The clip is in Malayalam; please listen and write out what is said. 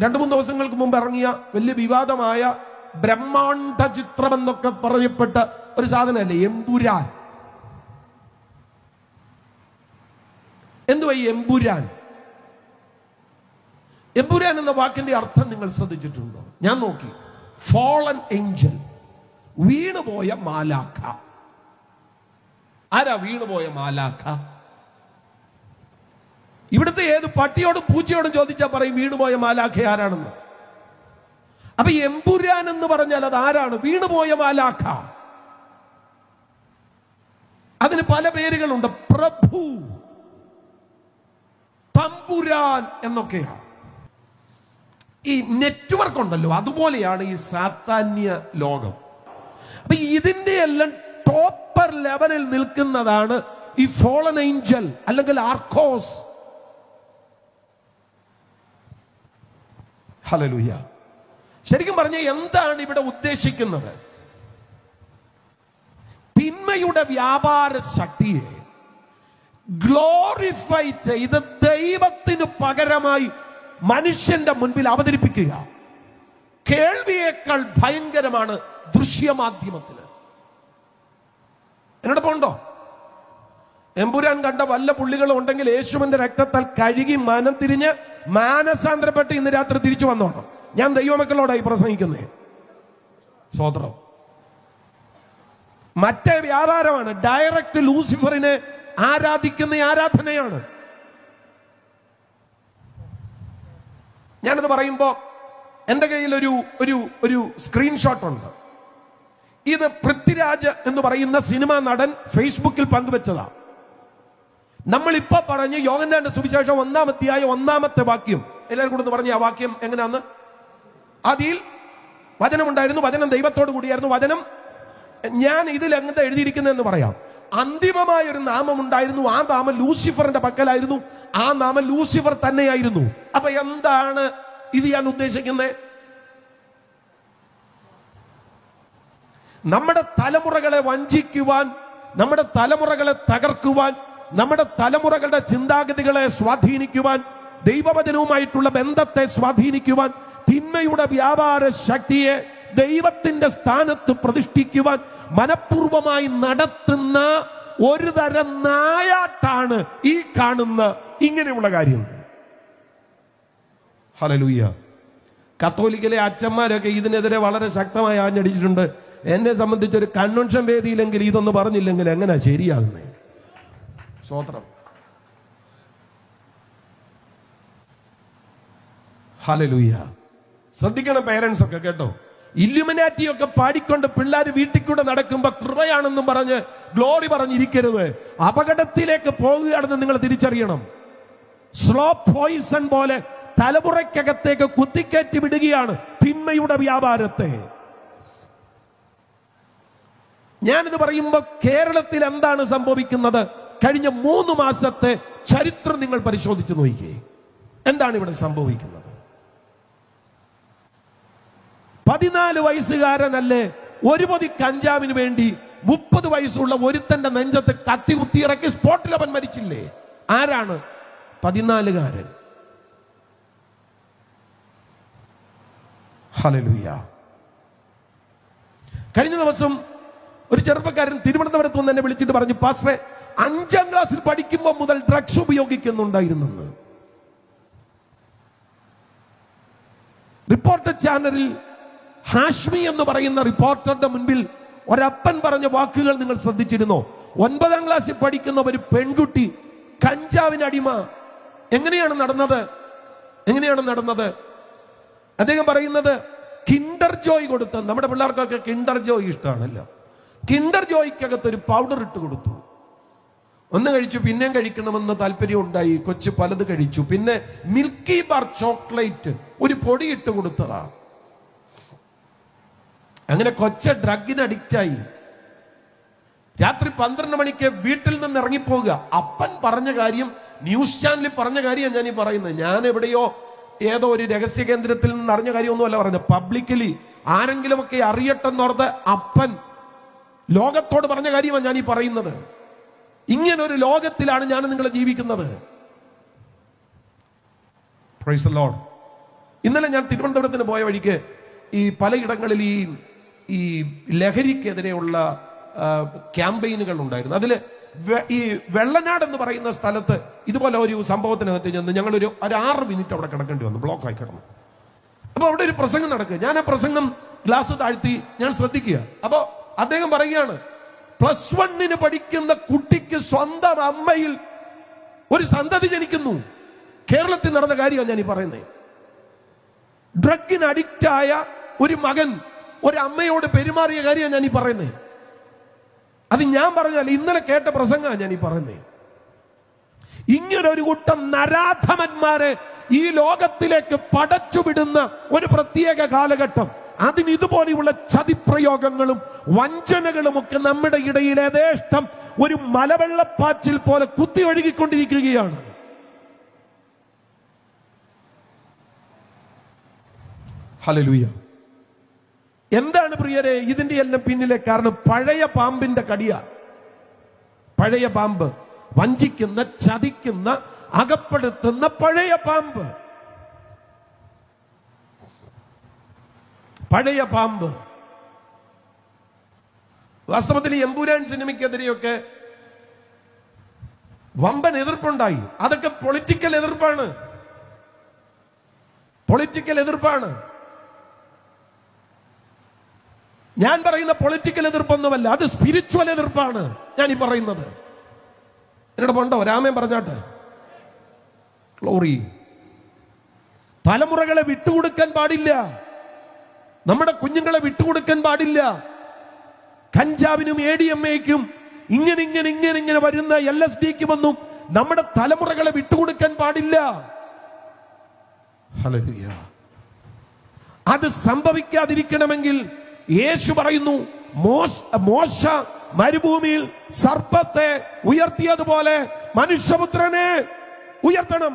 രണ്ടു മൂന്ന് ദിവസങ്ങൾക്ക് മുമ്പ് ഇറങ്ങിയ വലിയ വിവാദമായ ബ്രഹ്മാണ്ഡ ചിത്രം എന്നൊക്കെ പറയപ്പെട്ട ഒരു സാധനമല്ലേ? എമ്പുരാൻ. എന്തുവായി എമ്പുരാൻ? എമ്പുരാൻ എന്ന വാക്കിന്റെ അർത്ഥം നിങ്ങൾ ശ്രദ്ധിച്ചിട്ടുണ്ടോ? ഞാൻ നോക്കി. ഫോളൻ ഏഞ്ചൽ വീണുപോയ മാലാഖ. ആരാ വീണുപോയ മാലാഖ? ഇവിടുത്തെ ഏത് പട്ടിയോടും പൂച്ചയോടും ചോദിച്ചാൽ പറയും വീണുപോയ മാലാഖ ആരാണെന്ന്? അപ്പൊ എമ്പുരാൻ എന്ന് പറഞ്ഞാൽ അത് ആരാണ്? വീണുപോയ മാലാഖ. അതിന് പല പേരുകളുണ്ട്. പ്രഭു തമ്പുരാൻ എന്നൊക്കെയാണ്. ഈ നെറ്റ്വർക്ക് ഉണ്ടല്ലോ അതുപോലെയാണ് ഈ സാത്താന്യ ലോകം. അപ്പൊ ഇതിന്റെ എല്ലാം ടോപ്പർ ലെവലിൽ നിൽക്കുന്നതാണ് ഈ ഫോളൻ ഏഞ്ചൽ അല്ലെങ്കിൽ ആർക്കോസ്. ഹലലുയ ശരിക്കും പറഞ്ഞ എന്താണ് ഇവിടെ ഉദ്ദേശിക്കുന്നത്? തിന്മയുടെ വ്യാപാര ശക്തിയെ ഗ്ലോറിഫൈ ചെയ്ത് ദൈവത്തിന് പകരമായി മനുഷ്യന്റെ മുൻപിൽ അവതരിപ്പിക്കുക. കേൾവിയേക്കാൾ ഭയങ്കരമാണ് ദൃശ്യമാധ്യമത്തിൽ എന്നോടൊപ്പം ഉണ്ടോ? എമ്പുരാൻ കണ്ട വല്ല പുള്ളികളും ഉണ്ടെങ്കിൽ യേശുവിന്റെ രക്തത്താൽ കഴുകി മനം തിരിഞ്ഞ് മാനസാന്തരപ്പെട്ട് ഇന്ന് രാത്രി തിരിച്ചു വന്നോണം. ഞാൻ ദൈവമക്കളോടായി പ്രസംഗിക്കുന്നേ. സ്വോത്രം മറ്റേ വ്യാപാരമാണ്. ഡയറക്റ്റ് ലൂസിഫറിനെ ആരാധിക്കുന്ന ആരാധനയാണ്. ഞാനത് പറയുമ്പോ എന്റെ കയ്യിൽ ഒരു ഒരു ഒരു സ്ക്രീൻഷോട്ട് ഉണ്ട്. ഇത് പൃഥ്വിരാജ് എന്ന് പറയുന്ന സിനിമാ നടൻ ഫേസ്ബുക്കിൽ പങ്കുവെച്ചതാ. നമ്മൾ ഇപ്പൊ പറഞ്ഞ് യോഗന്നാന്റെ സുവിശേഷം ഒന്നാമത്തെയായ ഒന്നാമത്തെ വാക്യം. എല്ലാവരും കൂടെ പറഞ്ഞു പറഞ്ഞ ആ വാക്യം എങ്ങനെയാന്ന്? അതിൽ വചനമുണ്ടായിരുന്നു വചനം ദൈവത്തോട് കൂടിയായിരുന്നു. വചനം ഞാൻ ഇതിൽ എങ്ങനത്തെ എഴുതിയിരിക്കുന്നതെന്ന് പറയാം. അന്തിമമായ ഒരു നാമം ഉണ്ടായിരുന്നു ആ നാമം ലൂസിഫറിന്റെ പക്കലായിരുന്നു. ആ നാമം ലൂസിഫർ തന്നെയായിരുന്നു. അപ്പൊ എന്താണ് ഇത് ഞാൻ ഉദ്ദേശിക്കുന്നത് നമ്മുടെ തലമുറകളെ വഞ്ചിക്കുവാൻ നമ്മുടെ തലമുറകളെ തകർക്കുവാൻ നമ്മുടെ തലമുറകളുടെ ചിന്താഗതികളെ സ്വാധീനിക്കുവാൻ ദൈവവചനവുമായിട്ടുള്ള ബന്ധത്തെ സ്വാധീനിക്കുവാൻ തിന്മയുടെ വ്യാപാര ശക്തിയെ ദൈവത്തിന്റെ സ്ഥാനത്ത് പ്രതിഷ്ഠിക്കുവാൻ മനഃപൂർവമായി നടത്തുന്ന ഒരു തരം നായാട്ടാണ് ഈ കാണുന്ന ഇങ്ങനെയുള്ള കാര്യം ഹലലൂയ കത്തോലിക്കലെ അച്ഛന്മാരൊക്കെ ഇതിനെതിരെ വളരെ ശക്തമായി ആഞ്ഞടിച്ചിട്ടുണ്ട്. എന്നെ സംബന്ധിച്ച് ഒരു കൺവെൻഷൻ വേദിയിലെങ്കിൽ ഇതൊന്ന് പറഞ്ഞില്ലെങ്കിൽ എങ്ങനെയാ ശരിയാകുന്നേ? സ്വോത്രം ഹലലൂയ ശ്രദ്ധിക്കണം പേരൻസ് ഒക്കെ കേട്ടോ. ഇല്ലുമിനാറ്റി ഒക്കെ പാടിക്കൊണ്ട് പിള്ളേർ വീട്ടിൽ കൂടെ നടക്കുമ്പോ കൃപയാണെന്നും പറഞ്ഞ് ഗ്ലോറി പറഞ്ഞിരിക്കരുത്. അപകടത്തിലേക്ക് പോകുകയാണെന്ന് നിങ്ങൾ തിരിച്ചറിയണം. സ്ലോ പോയിസൺ പോലെ തലമുറയ്ക്കകത്തേക്ക് കുത്തിക്കയറ്റി വിടുകയാണ് തിന്മയുടെ വ്യാപാരത്തെ. ഞാനിത് പറയുമ്പോൾ കേരളത്തിൽ എന്താണ് സംഭവിക്കുന്നത്? കഴിഞ്ഞ മൂന്ന് മാസത്തെ ചരിത്രം നിങ്ങൾ പരിശോധിച്ച് നോക്കിയേ എന്താണ് ഇവിടെ സംഭവിക്കുന്നത്? പതിനാല് വയസ്സുകാരനല്ലേ ഒരു പൊതി കഞ്ചാവിന് വേണ്ടി മുപ്പത് വയസ്സുള്ള ഒരുത്തന്റെ നെഞ്ചത്ത് കത്തി കുത്തിയിറക്കി സ്പോട്ടിൽ അവൻ മരിച്ചില്ലേ? ആരാണ്? പതിനാലുകാരൻ. ഹലലുയ കഴിഞ്ഞ ദിവസം ഒരു ചെറുപ്പക്കാരൻ തിരുവനന്തപുരത്ത് നിന്ന് എന്നെ വിളിച്ചിട്ട് പറഞ്ഞു പാസ്റ്ററെ അഞ്ചാം ക്ലാസ്സിൽ പഠിക്കുമ്പോൾ മുതൽ ഡ്രഗ്സ് ഉപയോഗിക്കുന്നുണ്ടായിരുന്നെന്ന് റിപ്പോർട്ടർ ചാനലിൽ ഹാഷ്മി എന്ന് പറയുന്ന റിപ്പോർട്ടറുടെ മുൻപിൽ ഒരപ്പൻ പറഞ്ഞ വാക്കുകൾ നിങ്ങൾ ശ്രദ്ധിച്ചിരുന്നോ? ഒൻപതാം ക്ലാസ്സിൽ പഠിക്കുന്ന ഒരു പെൺകുട്ടി കഞ്ചാവിന് അടിമ. എങ്ങനെയാണ് നടന്നത്? എങ്ങനെയാണ് നടന്നത്? അദ്ദേഹം പറയുന്നത് കിൻഡർ ജോയ് കൊടുത്ത നമ്മുടെ പിള്ളേർക്കൊക്കെ കിൻഡർ ജോയ് ഇഷ്ടമാണല്ലോ. കിൻഡർ ജോയ്ക്കകത്ത് ഒരു പൗഡർ ഇട്ട് കൊടുത്തു. ഒന്ന് കഴിച്ചു പിന്നെയും കഴിക്കണമെന്ന് താല്പര്യം ഉണ്ടായി. കൊച്ചു പലത് കഴിച്ചു. പിന്നെ മിൽക്കി ബാർ ചോക്ലേറ്റ് ഒരു പൊടി ഇട്ട് കൊടുത്തതാ. അങ്ങനെ കൊച്ച ഡ്രഗിന് അഡിക്റ്റായി രാത്രി പന്ത്രണ്ട് മണിക്ക് വീട്ടിൽ നിന്ന് ഇറങ്ങിപ്പോവുക. അപ്പൻ പറഞ്ഞ കാര്യം ന്യൂസ് ചാനലിൽ പറഞ്ഞ കാര്യം ഞാൻ ഈ പറയുന്നത്. ഞാൻ എവിടെയോ ഏതോ ഒരു രഹസ്യ കേന്ദ്രത്തിൽ നിന്ന് അറിഞ്ഞ കാര്യമൊന്നുമല്ല പറഞ്ഞത് പബ്ലിക്കലി ആരെങ്കിലുമൊക്കെ അറിയട്ടെന്നോർത്ത് അപ്പൻ ലോകത്തോട് പറഞ്ഞ കാര്യമാണ് ഞാൻ ഈ പറയുന്നത്. ഇങ്ങനെ ഒരു ലോകത്തിലാണ് ഞാൻ നിങ്ങൾ ജീവിക്കുന്നത്. ഇന്നലെ ഞാൻ തിരുവനന്തപുരത്തിന് പോയ വഴിക്ക് ഈ പലയിടങ്ങളിൽ ഈ ഈ ലഹരിക്കെതിരെയുള്ള ക്യാമ്പയിനുകൾ ഉണ്ടായിരുന്നു. അതിൽ ഈ വെള്ളനാട് എന്ന് പറയുന്ന സ്ഥലത്ത് ഇതുപോലെ ഒരു സംഭവത്തിനകത്ത് ചെന്ന് ഞങ്ങളൊരു ഒരു ആറ് മിനിറ്റ് അവിടെ കിടക്കേണ്ടി വന്നു. ബ്ലോക്കായി കിടന്നു. അപ്പൊ അവിടെ ഒരു പ്രസംഗം നടക്കുക. ഞാൻ ആ പ്രസംഗം ഗ്ലാസ് താഴ്ത്തി ഞാൻ ശ്രദ്ധിക്കുക. അപ്പോൾ അദ്ദേഹം പറയുകയാണ് പ്ലസ് വണ്ണിന് പഠിക്കുന്ന കുട്ടിക്ക് സ്വന്തം അമ്മയിൽ ഒരു സന്തതി ജനിക്കുന്നു. കേരളത്തിൽ നടന്ന കാര്യമാണ് ഞാൻ ഈ പറയുന്നത് ഡ്രഗിന് അഡിക്റ്റ് ആയ ഒരു മകൻ ഒരു അമ്മയോട് പെരുമാറിയ കാര്യമാണ് ഞാൻ ഈ പറയുന്നത് അത് ഞാൻ പറഞ്ഞാൽ ഇന്നലെ കേട്ട പ്രസംഗമാണ് ഞാൻ ഈ പറയുന്നത് ഇങ്ങനെ ഒരു കൂട്ടം നരാധമന്മാരെ ഈ ലോകത്തിലേക്ക് പടച്ചുവിടുന്ന ഒരു പ്രത്യേക കാലഘട്ടം. അതിന് ഇതുപോലെയുള്ള ചതിപ്രയോഗങ്ങളും വഞ്ചനകളും ഒക്കെ നമ്മുടെ ഇടയിൽ യഥേഷ്ടം ഒരു മലവെള്ളപ്പാച്ചിൽ പോലെ കുത്തി ഒഴുകിക്കൊണ്ടിരിക്കുകയാണ്. ഹലലൂയ എന്താണ് പ്രിയരെ ഇതിന്റെ എല്ലാം പിന്നിലെ കാരണം? പഴയ പാമ്പിന്റെ കടിയ. പഴയ പാമ്പ്. വഞ്ചിക്കുന്ന ചതിക്കുന്ന അകപ്പെടുത്തുന്ന പഴയ പാമ്പ്. പഴയ പാമ്പ്. വാസ്തവത്തിൽ എമ്പുരാൻ സിനിമയ്ക്കെതിരെയൊക്കെ വമ്പൻ എതിർപ്പുണ്ടായി. അതൊക്കെ പൊളിറ്റിക്കൽ എതിർപ്പാണ്. പൊളിറ്റിക്കൽ എതിർപ്പാണ്. ഞാൻ പറയുന്ന പൊളിറ്റിക്കൽ എതിർപ്പൊന്നുമല്ല അത് സ്പിരിച്വൽ എതിർപ്പാണ് ഞാൻ ഈ പറയുന്നത്. എന്നോട് പോണ്ടോ? രാമൻ പറഞ്ഞാട്ടെ. ക്ലോറി തലമുറകളെ വിട്ടുകൊടുക്കാൻ പാടില്ല. നമ്മുടെ കുഞ്ഞുങ്ങളെ വിട്ടുകൊടുക്കാൻ പാടില്ല. കഞ്ചാവിനും എ ഡി എം എക്കും ഇങ്ങനെ ഇങ്ങനെ ഇങ്ങനെ ഇങ്ങനെ വരുന്ന എൽ എസ് ഡിക്ക് ഒന്നും നമ്മുടെ തലമുറകളെ വിട്ടുകൊടുക്കാൻ പാടില്ല. അത് സംഭവിക്കാതിരിക്കണമെങ്കിൽ യേശു പറയുന്നു മോശ മരുഭൂമിയിൽ സർപ്പത്തെ ഉയർത്തിയതുപോലെ മനുഷ്യപുത്രനെ ഉയർത്തണം.